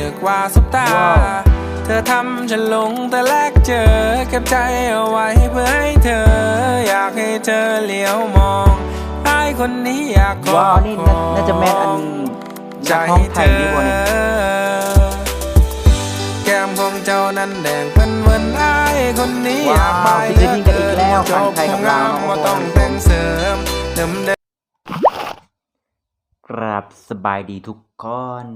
นึกว่าสบตา เธอทำฉันหลงแต่แรกเจอเก็บใจเอาไว้เพื่อให้เธอ อยากให้เธอเลี้ยวมองไอ้คนนี้อยากขอว้าวนี่น่าน่าจะแม่นอันใจนักห้องไทเธยอดีกว่านี่แก้มของเจ้านั้นแดงเป็นเหมือนไอ้คนนี้อยากไปว้าวพี่จะยิ่งกันอีกแล้วจฝั่งบไทยคกับงลางาวมเนอะว่าต้องแต่งเสริมเดิมเดิมกราบสบายดีทุกคน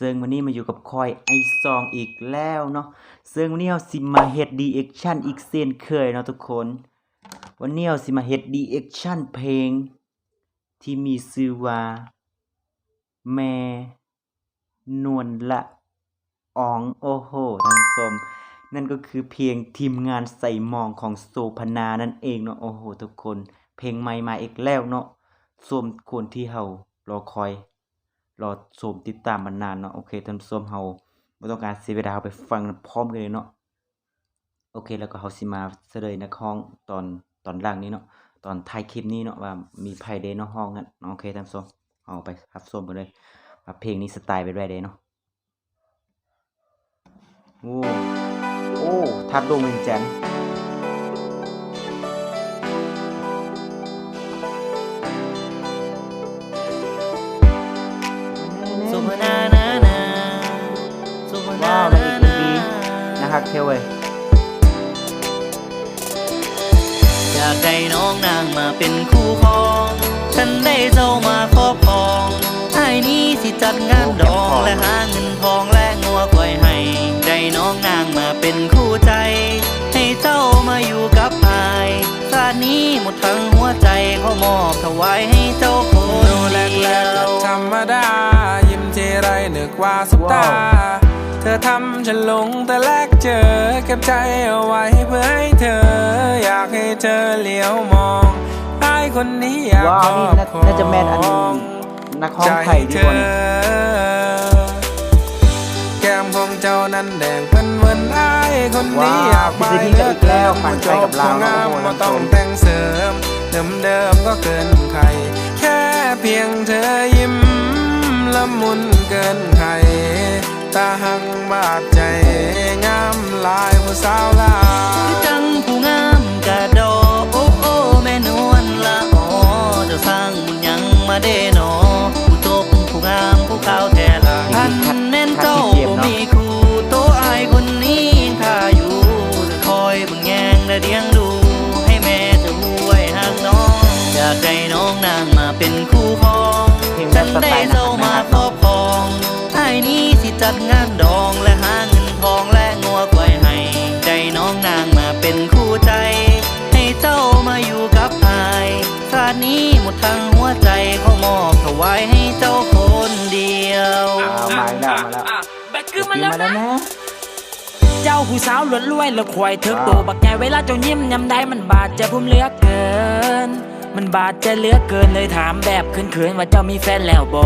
ซึ่งวันนี้มาอยู่กับคอยไอซองอีกแล้วเนาะซึ่งวันนี้เราสิมาเฮ็ดดีแอคชั่นอีกเช่นเคยเนาะทุกคน วันนี้เราสิมาเฮ็ดดีแอคชั่นเพลง ที่มีชื่อว่า แม่นวลละอองโอ้โหท่านผู้ชมนั่นก็คือเพลงทีมงานใส่หมองของโซพนานั่นเองเนาะโอ้โหทุกคน เพลงใหม่มาอีกแล้วเนาะสมควรที่เฮารอคอย รอชมติดตามมานานเนาะโอเคท่านผู้ชมเฮาบ่ต้องการเสียเวลาเราไปฟังพร้อมกันเลยเนาะโอเคแล้วก็เฮาสิมาเฉลยนักร้องตอนตอนหลังนี้เนาะตอนท้ายคลิปนี้เนาะว่ามีไผเดเนาะห้องกันโอเคท่านผู้ชมเอาไปรับชมกันเลยว่าเพลงนี้สไตล์เป็นไรเด้เนาะโอ้โอ้ทัดดวงเวียงจันทน์ สุพนานานาสุพนาว้าวนานาเอกนาดีนะครับเทวเว้ยอยากได้น้องนางมาเป็นคู่ครอง ฉันได้เจ้ามาครอบครองไอ้นี้สิจัดงานดองและหาเงินทองและงัวควายให้ ได้น้องนางมาเป็นคู่ใจ ให้เจ้ามาอยู่กับอายชาตินี้หมดทั้งหัวใจขอมอบถวายให้เจ้าคนดูแรกเดีแรยกวธรรมดายิ้มทีไรนึ กว่าสบตา เธอทำฉันหลงแต่แรกเจอ เก็บใจเอาไว้เพื่อให้เธอ อยากให้เธอเลี้ยวมองไอ้คนนี้อยากว้าวขอนี่น่าขอน่าจะแม่นอันนักห้องไทยดีกว่านี่แก้มของเจ้านั้นแดงเป็นเหมือนไอ้คนนี้อว้าวยยากไปพี่จะยิ่งกันอีกแล้วฝั่งไทยกับลาวงามโอ้โหก็ต้องน้ำส้มแต่งเสริม เดิมเดิมๆก็เกินใคร แค่เพียงเธอยิ้ม ละมุนเกินใครตาหังบาดใจงามลายผู้สาวลาคือจังผู้งามกะดอโอ้โอ้แม่นวลละอ๋อจะสร้างบุญยังมาเด้นอผู้โตเป็นผู้งามผู้ขาว แล้วมาแล้วแบกคือมามาแล้แล้ววนะนะเจ้าผู้สาวล้วนรวยแล้วควายเถิกโตว้าวบักใหญ่เวลาเจ้ายิ้มยำได้มันบาดใจผมเหลือเกิน มันบาดใจเหลือเกินเลยถามแบบเขินๆว่าเจ้ามีแฟนแล้วบ่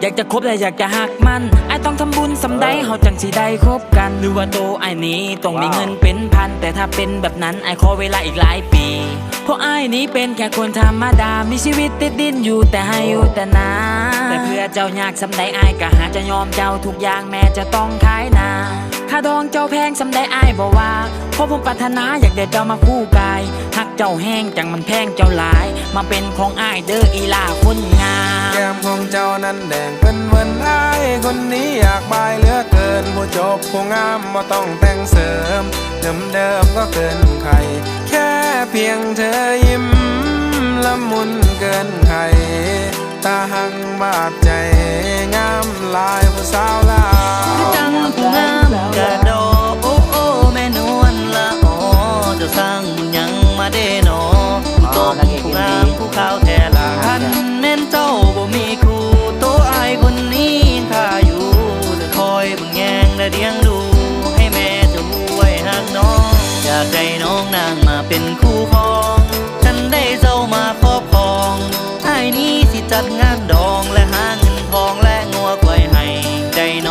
อยากจะคบแต่อยากจะหักมันไอต้องทำบุญสำได้เฮาจังสิได้คบกันหรือว่าโตไอนี้ต้องมีว้าวเงินเป็นพันแต่ถ้าเป็นแบบนั้นไอขอเวลาอีกหลายปีเพ ราะไอ้นี้เป็นแค่คนธรรมดา มีชีวิตติดดินอยู่แต่ให้อยู่แต่นาแต่เพื่อเจ้ายากสำใดอายก็หาจะยอมเจ้าทุกอย่างแม้จะต้องขายนาค่าดองเจ้าแพงสำใดอายบอกว่าเพราะผมปรารถนาอยากได้เจ้ามาคู่กายหักเจ้าแห้งจังมันแพงเจ้าหลาย มาเป็นของไอายเด้ออีลาคนงามแก้มของเจ้านั้นแดงเป็นเหมือนไอ้คนนี้อยากบายเลือเกิน ผู้จบผู้งามบ่ต้องแต่งเสริม เดิมเดิมๆก็เกินใคร แค่เพียงเธอยิ้มละมุนเกินใครตาหังบาดใจงามหลายผู้สาวลาคือจังผู้งามกะดอโอ้โอ้แม่นวลละอ๋อเจ้าสร้างบุญยังมาเด้หนอผู้โตเป็นผู้งามผู้ขาวแท้ละท่าน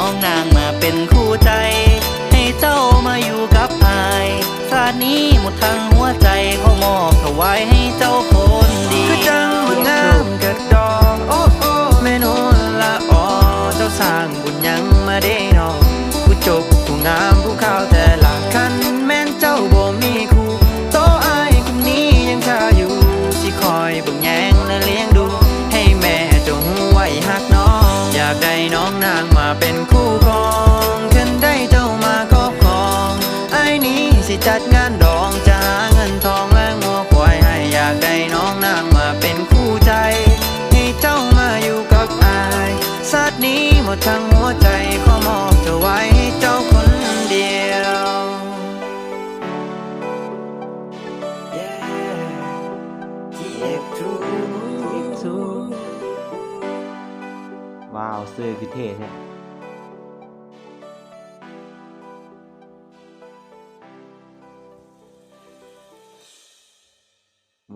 องนางมาเป็นคู่ใจ ให้เจ้ามาอยู่กับอายชาตินี้หมดทางหัวใจเขามอบถวายให้เจ้าคนดียวคือจังมันงามกระดองโอ้โอ้แม่นวลละอ๋อเจ้าสร้างบุญยังมาได้จบผู้งามผู้ขาวแ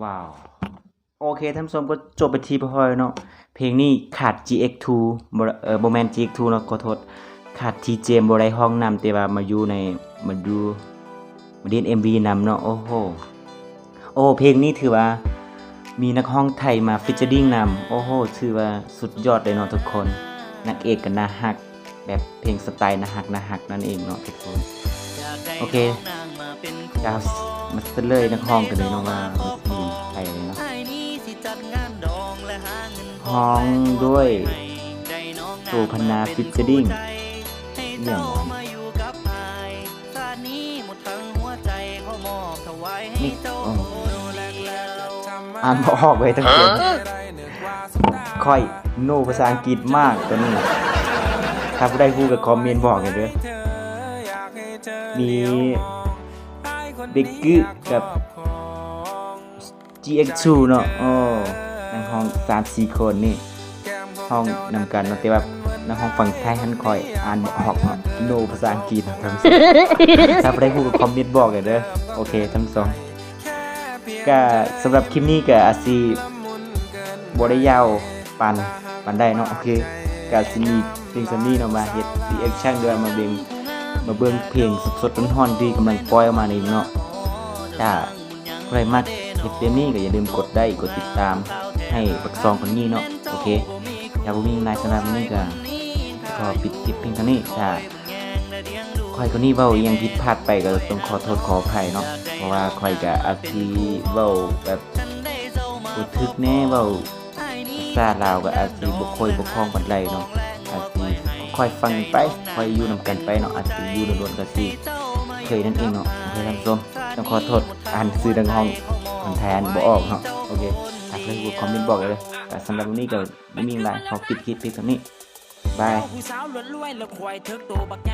ว้าว โอเคท่านผู้ชมก็จบไปทีพอแล้วเนาะเพลงนี้ขาด GX2 เออบ่แมน GX2 เนาะขอโทษขาด TJ บได้ห้องนำแต่ว่ามาอยู่ในมาดูมาเล่น MV นำเนาะโอ้โหโอ้เพลงนี้ถือว่ามีนักห้องไทยมาฟิชเจอร์ดิ้งนำโอ้โหถือว่าสุดยอดเลยเนาะทุกคน นักเอกกันนาฮัก แบบเพลงสไตล์นาฮักนาฮักนั่นเองเนาะทุกคน โอเคจะเอามาเสนเลยนักห้องกันเลยเนาะว่า ห้องด้วยตัวพนาฟิชเจอริงเรื่องของนี่อ๋ออ่านบ่ออกเลยทั้งเสียงค่อยโนภาษาอังกฤษมากตัวนี้ถ้าผู้ใดพูดกับคอมเมนต์บอกกันเด้อมีเบกกึกับ GX2 เนาะอ๋อ ในห้อง3-4คนนี่ ห้องนำกันเนาะแต่ว่าในห้องฝั่งไทยหันคอยอ่านบ่ออกเนาะโนภาษาอังกฤษทั้งสองถ้าผู้ใดพูดกับคอมเมนต์บอกกันเด้อโอเคทั้งสองก็สำหรับคลิปนี้ก็อาจสิบ่ได้ยาวปานปานได้เนาะโอเคก็สิมีเพลงซันนี่เนาะมาเฮ็ดรีแอคชั่นด้วยมาเบิ่งมาเบิ่งเพลงสดๆร้อนๆที่กำลังปล่อยออกมานี่เนาะถ้าใครมักเฮ็ดเพลงนี้ก็อย่าลืมกดได้กดติดตาม ให้บักซองคนนี้เนาะโอเคถ้าบ่มีนายสำหรับวันนี้ก็ขอปิดคลิปเพียงเท่านี้ถ้าใครคนนี้เว้ายังผิดพลาดไปก็ต้องขอโทษขออภัยเนาะเพราะว่าใครก็อาจสิเว้าแบบบ่ทึกแน่เว้าภาลาวก็อาจสิบ่ค่อยบ่คล่องปานใดเนาะอาจสิค่อยฟังไปคอยอยู่นํกันไปเนาะอาจสิอยู่โดนๆก็สิเคยนั่นเองเนาะโอเคท่านผู้ชมต้องขอโทษอ่านซื้อดังห้องคนไทนบ่ออกเนาะ เคถ้าใครรู้คอมเมนต์บอกเลย แต่สำหรับวันนี้ก็บ่มีอะไรขอปิดคลิปเพียงเท่านี้บาย